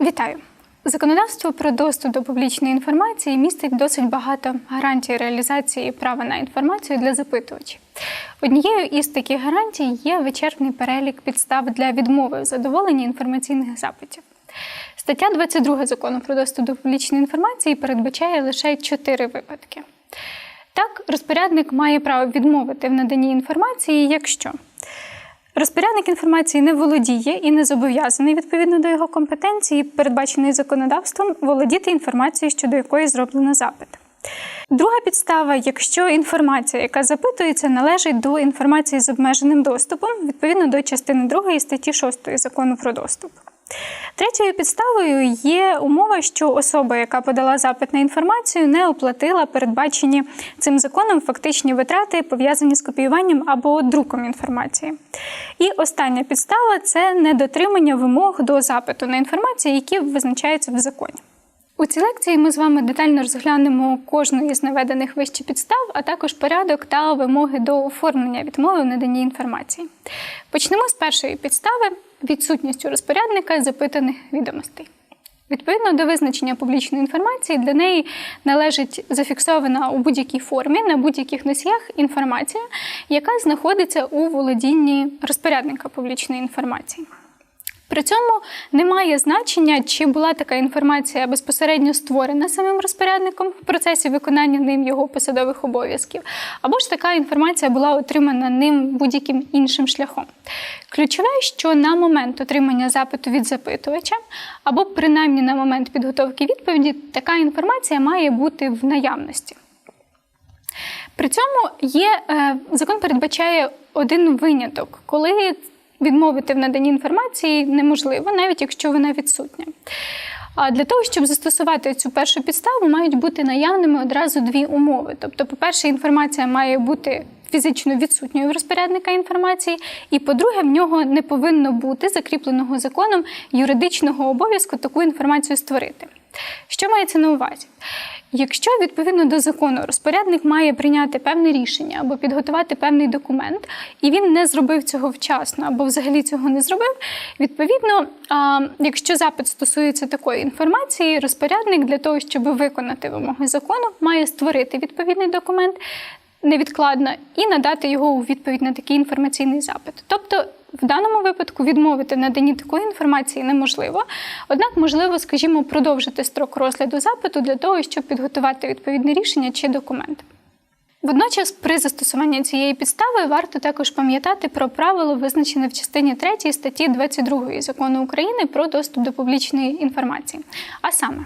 Вітаю! Законодавство про доступ до публічної інформації містить досить багато гарантій реалізації права на інформацію для запитувачів. Однією із таких гарантій є вичерпний перелік підстав для відмови в задоволенні інформаційних запитів. Стаття 22 закону про доступ до публічної інформації передбачає лише чотири випадки. Так, розпорядник має право відмовити в наданні інформації, якщо Розпорядник інформації не володіє і не зобов'язаний відповідно до його компетенції, передбаченої законодавством, володіти інформацією, щодо якої зроблено запит. Друга підстава, якщо інформація, яка запитується, належить до інформації з обмеженим доступом відповідно до частини 2 статті 6 закону про доступ. Третьою підставою є умова, що особа, яка подала запит на інформацію, не оплатила передбачені цим законом фактичні витрати, пов'язані з копіюванням або друком інформації. І остання підстава це недотримання вимог до запиту на інформацію, які визначаються в законі. У цій лекції ми з вами детально розглянемо кожну із наведених вище підстав, а також порядок та вимоги до оформлення відмови в наданні інформації. Почнемо з першої підстави відсутністю розпорядника запитаних відомостей. Відповідно до визначення публічної інформації, для неї належить зафіксована у будь-якій формі на будь-яких носіях інформація, яка знаходиться у володінні розпорядника публічної інформації. При цьому немає значення, чи була така інформація безпосередньо створена самим розпорядником в процесі виконання ним його посадових обов'язків, або ж така інформація була отримана ним будь-яким іншим шляхом. Ключове, що на момент отримання запиту від запитувача, або принаймні на момент підготовки відповіді, така інформація має бути в наявності. При цьому є е, закон передбачає один виняток, коли відмовити в наданні інформації неможливо, навіть якщо вона відсутня. А для того, щоб застосувати цю першу підставу, мають бути наявними одразу дві умови. Тобто, по-перше, інформація має бути фізично відсутньою в розпорядника інформації, і по-друге, в нього не повинно бути закріпленого законом юридичного обов'язку таку інформацію створити. Що мається на увазі? Якщо відповідно до закону розпорядник має прийняти певне рішення або підготувати певний документ, і він не зробив цього вчасно, або взагалі цього не зробив, відповідно, якщо запит стосується такої інформації, розпорядник для того, щоб виконати вимоги закону, має створити відповідний документ невідкладно і надати його у відповідь на такий інформаційний запит. Тобто в даному випадку відмовити в наданні такої інформації неможливо, однак можливо, скажімо, продовжити строк розгляду запиту для того, щоб підготувати відповідне рішення чи документ. Водночас, при застосуванні цієї підстави варто також пам'ятати про правило, визначене в частині 3 статті 22 закону України про доступ до публічної інформації. А саме,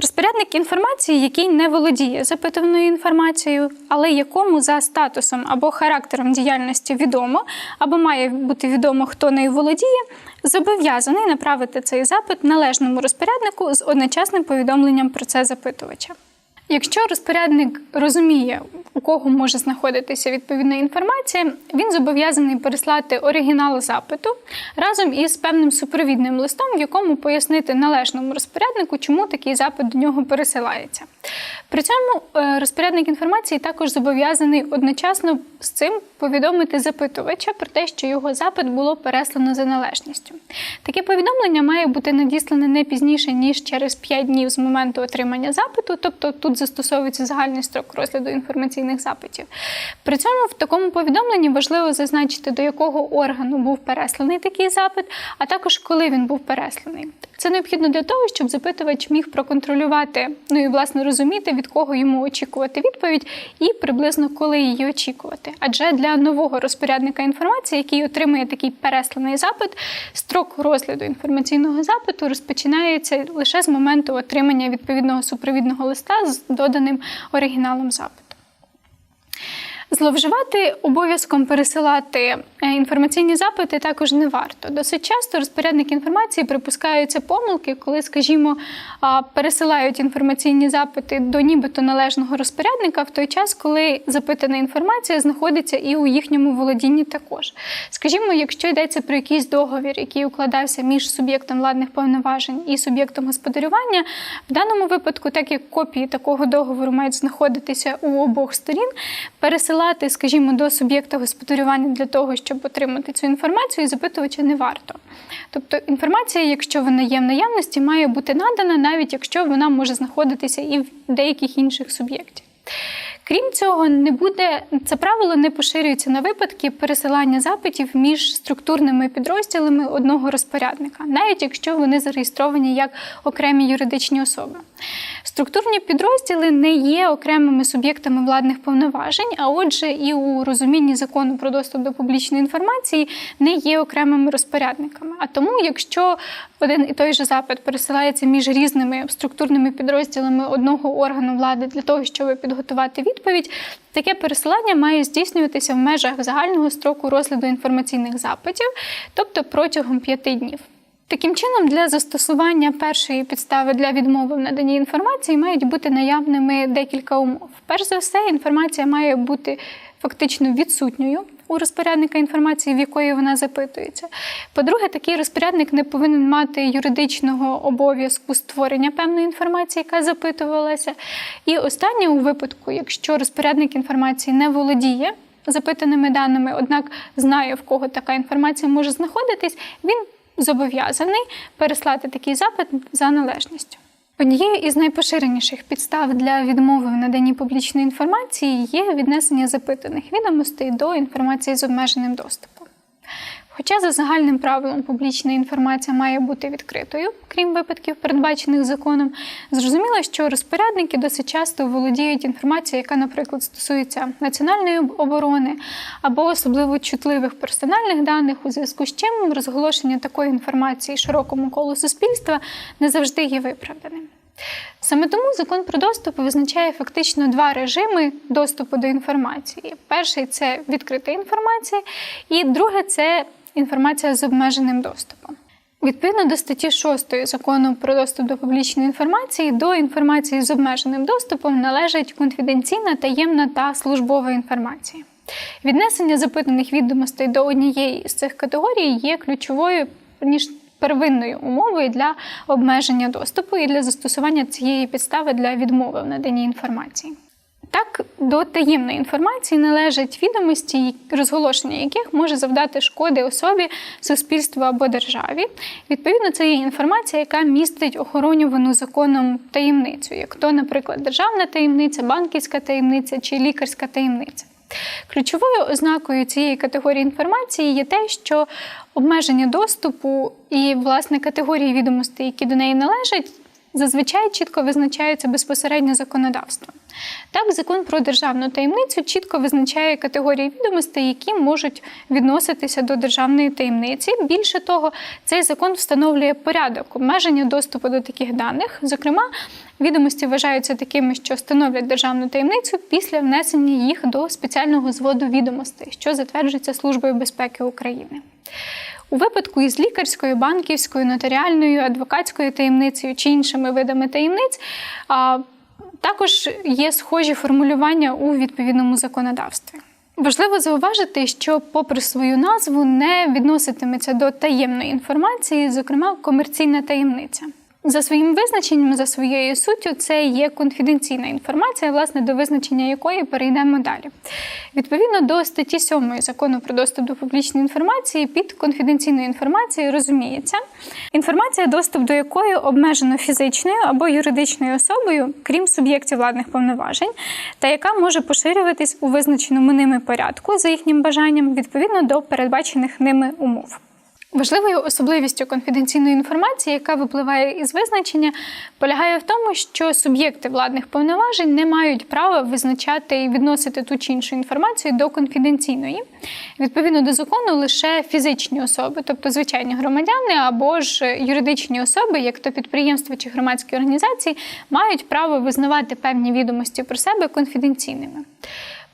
Розпорядник інформації, який не володіє запитуваною інформацією, але якому за статусом або характером діяльності відомо, або має бути відомо, хто нею володіє, зобов'язаний направити цей запит належному розпоряднику з одночасним повідомленням про це запитувача. Якщо розпорядник розуміє, у кого може знаходитися відповідна інформація, він зобов'язаний переслати оригінал запиту разом із певним супровідним листом, в якому пояснити належному розпоряднику, чому такий запит до нього пересилається. При цьому е, розпорядник інформації також зобов'язаний одночасно з цим повідомити запитувача про те, що його запит було переслано за належністю. Таке повідомлення має бути надіслане не пізніше ніж через 5 днів з моменту отримання запиту, тобто тут застосовується загальний строк розгляду інформаційних запитів. При цьому в такому повідомленні важливо зазначити, до якого органу був пересланий такий запит, а також коли він був пересланий. Це необхідно для того, щоб запитувач міг проконтролювати, ну і власне розуміти, від кого йому очікувати відповідь, і приблизно коли її очікувати. Адже для нового розпорядника інформації, який отримує такий пересланий запит, строк розгляду інформаційного запиту розпочинається лише з моменту отримання відповідного супровідного листа з доданим оригіналом запиту. Зловживати обов'язком пересилати е, інформаційні запити також не варто. Досить часто розпорядник інформації припускаються помилки, коли, скажімо, пересилають інформаційні запити до нібито належного розпорядника в той час, коли запитана інформація знаходиться і у їхньому володінні також. Скажімо, якщо йдеться про якийсь договір, який укладався між суб'єктом владних повноважень і суб'єктом господарювання, в даному випадку, так як копії такого договору мають знаходитися у обох сторін, пересилання пересилати, скажімо, до суб'єкта господарювання для того, щоб отримати цю інформацію, запитувача не варто. Тобто інформація, якщо вона є в наявності, має бути надана, навіть якщо вона може знаходитися і в деяких інших суб'єктів. Крім цього, не буде це правило не поширюється на випадки пересилання запитів між структурними підрозділами одного розпорядника, навіть якщо вони зареєстровані як окремі юридичні особи. Структурні підрозділи не є окремими суб'єктами владних повноважень, а отже, і у розумінні закону про доступ до публічної інформації не є окремими розпорядниками. А тому, якщо один і той же запит пересилається між різними структурними підрозділами одного органу влади для того, щоб підготувати відповідь, таке пересилання має здійснюватися в межах загального строку розгляду інформаційних запитів, тобто протягом п'яти днів. Таким чином, для застосування першої підстави для відмови в наданні інформації мають бути наявними декілька умов. Перш за все, інформація має бути фактично відсутньою у розпорядника інформації, в якої вона запитується. По-друге, такий розпорядник не повинен мати юридичного обов'язку створення певної інформації, яка запитувалася. І останнє у випадку, якщо розпорядник інформації не володіє запитаними даними, однак знає, в кого така інформація може знаходитись, він зобов'язаний переслати такий запит за належністю. Однією із найпоширеніших підстав для відмови в наданні публічної інформації є віднесення запитаних відомостей до інформації з обмеженим доступом. Хоча за загальним правилом публічна інформація має бути відкритою, крім випадків, передбачених законом, зрозуміло, що розпорядники досить часто володіють інформацією, яка, наприклад, стосується національної оборони або особливо чутливих персональних даних, у зв'язку з чим розголошення такої інформації широкому колу суспільства не завжди є виправданим. Саме тому закон про доступ визначає фактично два режими доступу до інформації. Перший це відкрита інформація, і друге це інформація з обмеженим доступом. Відповідно до статті 6 закону про доступ до публічної інформації, до інформації з обмеженим доступом належить конфіденційна, таємна та службова інформація. Віднесення запитаних відомостей до однієї з цих категорій є ключовою ніж первинною умовою для обмеження доступу і для застосування цієї підстави для відмови в наданні інформації. Так, до таємної інформації належать відомості, розголошення яких може завдати шкоди особі, суспільству або державі. Відповідно, це є інформація, яка містить охоронювану законом таємницю, як то, наприклад, державна таємниця, банківська таємниця чи лікарська таємниця. Ключовою ознакою цієї категорії інформації є те, що обмеження доступу і власне категорії відомостей, які до неї належать, зазвичай чітко визначаються безпосередньо законодавством. Так, закон про державну таємницю чітко визначає категорії відомостей, які можуть відноситися до державної таємниці. Більше того, цей закон встановлює порядок обмеження доступу до таких даних. Зокрема, відомості вважаються такими, що становлять державну таємницю після внесення їх до спеціального зводу відомостей, що затверджується Службою безпеки України. У випадку із лікарською, банківською, нотаріальною, адвокатською таємницею чи іншими видами таємниць. Також є схожі формулювання у відповідному законодавстві. Важливо зауважити, що, попри свою назву, не відноситиметься до таємної інформації, зокрема комерційна таємниця. За своїм визначенням, за своєю суттю, це є конфіденційна інформація, власне, до визначення якої перейдемо далі. Відповідно до статті 7 закону про доступ до публічної інформації, під конфіденційною інформацією розуміється інформація, доступ до якої обмежено фізичною або юридичною особою, крім суб'єктів владних повноважень, та яка може поширюватись у визначеному ними порядку за їхнім бажанням відповідно до передбачених ними умов. Важливою особливістю конфіденційної інформації, яка випливає із визначення, полягає в тому, що суб'єкти владних повноважень не мають права визначати і відносити ту чи іншу інформацію до конфіденційної. Відповідно до закону, лише фізичні особи, тобто звичайні громадяни або ж юридичні особи, як то підприємства чи громадські організації, мають право визнавати певні відомості про себе конфіденційними.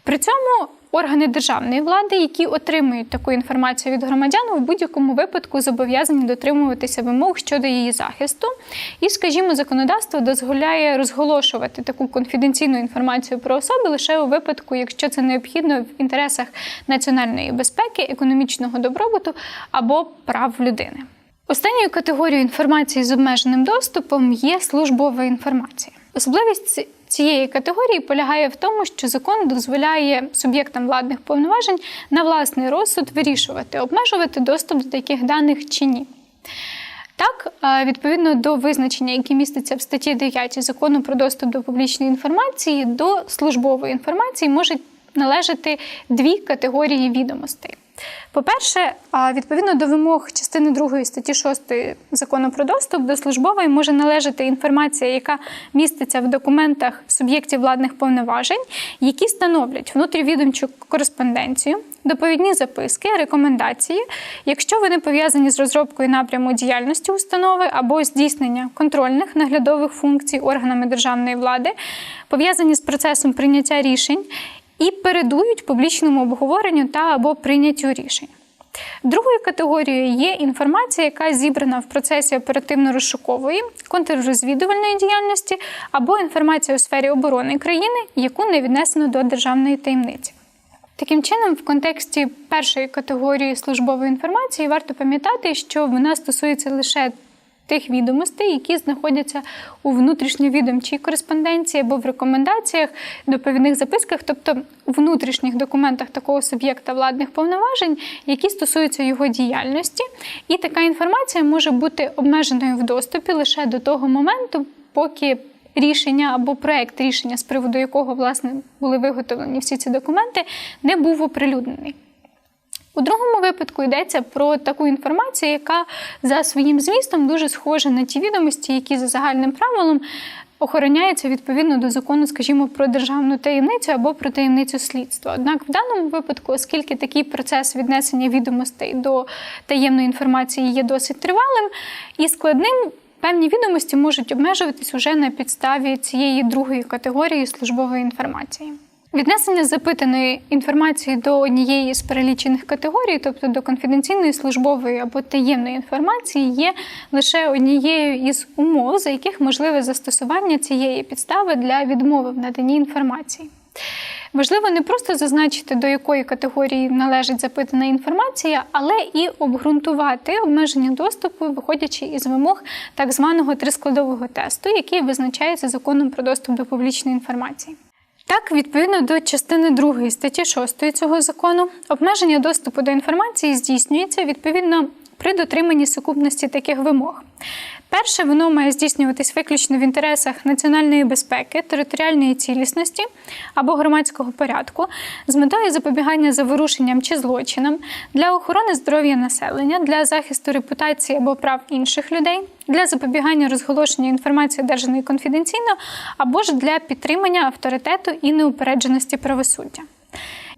При цьому органи державної влади, які отримують таку інформацію від громадян, у будь-якому випадку зобов'язані дотримуватися вимог щодо її захисту. І, скажімо, законодавство дозволяє розголошувати таку конфіденційну інформацію про особи лише у випадку, якщо це необхідно в інтересах національної безпеки, економічного добробуту або прав людини. Останньою категорією інформації з обмеженим доступом є службова інформація. Особливість цієї категорії полягає в тому, що закон дозволяє суб'єктам владних повноважень на власний розсуд вирішувати, обмежувати доступ до таких даних чи ні. Так, відповідно до визначення, яке міститься в статті 9 закону про доступ до публічної інформації, до службової інформації можуть належати дві категорії відомостей. По-перше, відповідно до вимог частини 2 статті 6 закону про доступ до службової може належати інформація, яка міститься в документах суб'єктів владних повноважень, які становлять внутрівідомчу кореспонденцію, доповідні записки, рекомендації, якщо вони пов'язані з розробкою напряму діяльності установи або здійснення контрольних наглядових функцій органами державної влади, пов'язані з процесом прийняття рішень і передують публічному обговоренню та або прийняттю рішень. Другою категорією є інформація, яка зібрана в процесі оперативно-розшукової, контррозвідувальної діяльності або інформація у сфері оборони країни, яку не віднесено до державної таємниці. Таким чином, в контексті першої категорії службової інформації варто пам'ятати, що вона стосується лише тих відомостей, які знаходяться у внутрішньовідомчій кореспонденції або в рекомендаціях, доповідних записках, тобто внутрішніх документах такого суб'єкта владних повноважень, які стосуються його діяльності. І така інформація може бути обмеженою в доступі лише до того моменту, поки Рішення або проект рішення, з приводу якого власне були виготовлені всі ці документи, не був оприлюднений. У другому випадку йдеться про таку інформацію, яка за своїм змістом дуже схожа на ті відомості, які за загальним правилом охороняються відповідно до закону, скажімо, про державну таємницю або про таємницю слідства. Однак в даному випадку, оскільки такий процес віднесення відомостей до таємної інформації є досить тривалим і складним. Певні відомості можуть обмежуватись уже на підставі цієї другої категорії службової інформації. Віднесення запитаної інформації до однієї з перелічених категорій, тобто до конфіденційної службової або таємної інформації, є лише однією із умов, за яких можливе застосування цієї підстави для відмови в наданні інформації. Важливо не просто зазначити, до якої категорії належить запитана інформація, але і обґрунтувати обмеження доступу, виходячи із вимог так званого трискладового тесту, який визначається законом про доступ до публічної інформації. Так, відповідно до частини 2 статті 6 цього закону, обмеження доступу до інформації здійснюється відповідно при дотриманні сукупності таких вимог. Перше, воно має здійснюватись виключно в інтересах національної безпеки, територіальної цілісності або громадського порядку з метою запобігання заворушенням чи злочинам для охорони здоров'я населення, для захисту репутації або прав інших людей, для запобігання розголошення інформації, одержаної конфіденційно, або ж для підтримання авторитету і неупередженості правосуддя.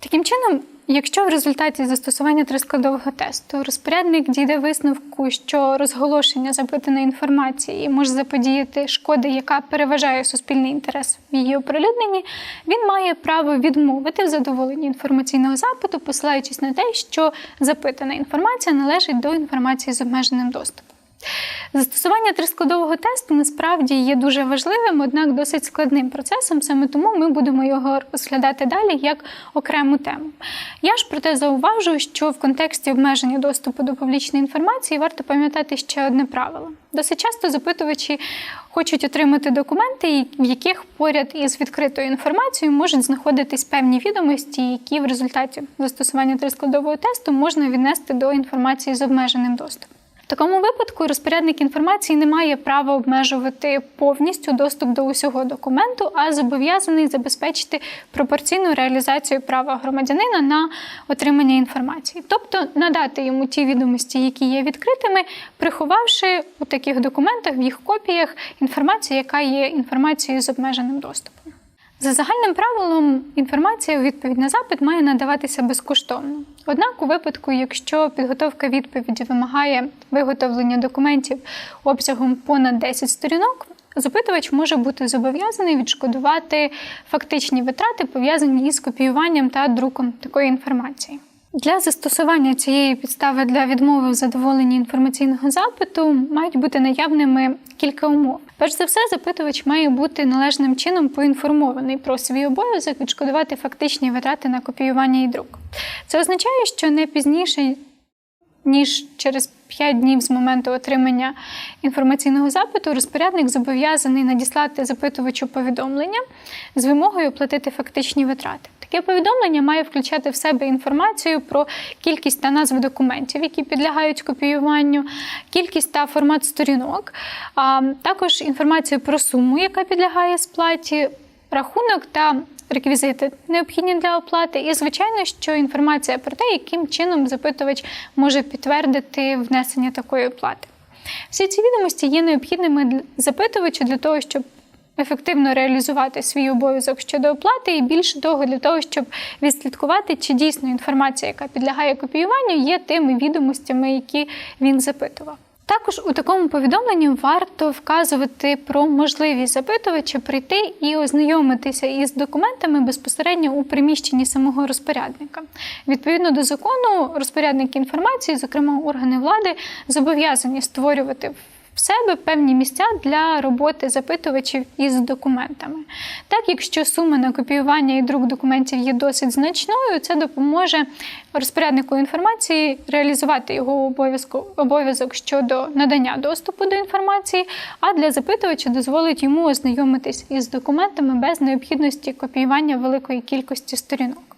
Таким чином, якщо в результаті застосування трискладового тесту розпорядник дійде висновку, що розголошення запитаної інформації може заподіяти шкоди, яка переважає суспільний інтерес в її оприлюдненні, він має право відмовити в задоволенні інформаційного запиту, посилаючись на те, що запитана інформація належить до інформації з обмеженим доступом. Застосування трискладового тесту насправді є дуже важливим, однак досить складним процесом. Саме тому ми будемо його розглядати далі як окрему тему. Я ж проте зауважу, що в контексті обмеження доступу до публічної інформації варто пам'ятати ще одне правило. Досить часто запитувачі хочуть отримати документи, в яких поряд із відкритою інформацією можуть знаходитись певні відомості, які в результаті застосування трискладового тесту можна віднести до інформації з обмеженим доступом. В такому випадку розпорядник інформації не має права обмежувати повністю доступ до усього документу, а зобов'язаний забезпечити пропорційну реалізацію права громадянина на отримання інформації, тобто надати йому ті відомості, які є відкритими, приховавши у таких документах в їх копіях інформацію, яка є інформацією з обмеженим доступом. За загальним правилом, інформація у відповідь на запит має надаватися безкоштовно. Однак, у випадку, якщо підготовка відповіді вимагає виготовлення документів обсягом понад 10 сторінок, запитувач може бути зобов'язаний відшкодувати фактичні витрати, пов'язані із копіюванням та друком такої інформації. Для застосування цієї підстави для відмови в задоволенні інформаційного запиту мають бути наявними кілька умов. Перш за все, запитувач має бути належним чином поінформований про свій обов'язок відшкодувати фактичні витрати на копіювання і друк. Це означає, що не пізніше ніж через 5 днів з моменту отримання інформаційного запиту розпорядник зобов'язаний надіслати запитувачу повідомлення з вимогою оплатити фактичні витрати. Таке повідомлення має включати в себе інформацію про кількість та назву документів, які підлягають копіюванню, кількість та формат сторінок, а також інформацію про суму, яка підлягає сплаті, рахунок та реквізити необхідні для оплати, і звичайно, що інформація про те, яким чином запитувач може підтвердити внесення такої оплати. Всі ці відомості є необхідними запитувачу для того, щоб ефективно реалізувати свій обов'язок щодо оплати, і більше того, для того, щоб відслідкувати, чи дійсно інформація, яка підлягає копіюванню, є тими відомостями, які він запитував. Також у такому повідомленні варто вказувати про можливість запитувача прийти і ознайомитися із документами безпосередньо у приміщенні самого розпорядника. Відповідно до закону, розпорядники інформації, зокрема органи влади, зобов'язані створювати в себе певні місця для роботи запитувачів із документами. Так, якщо сума на копіювання і друк документів є досить значною, це допоможе розпоряднику інформації реалізувати його обов'язок щодо надання доступу до інформації, а для запитувача дозволить йому ознайомитись із документами без необхідності копіювання великої кількості сторінок.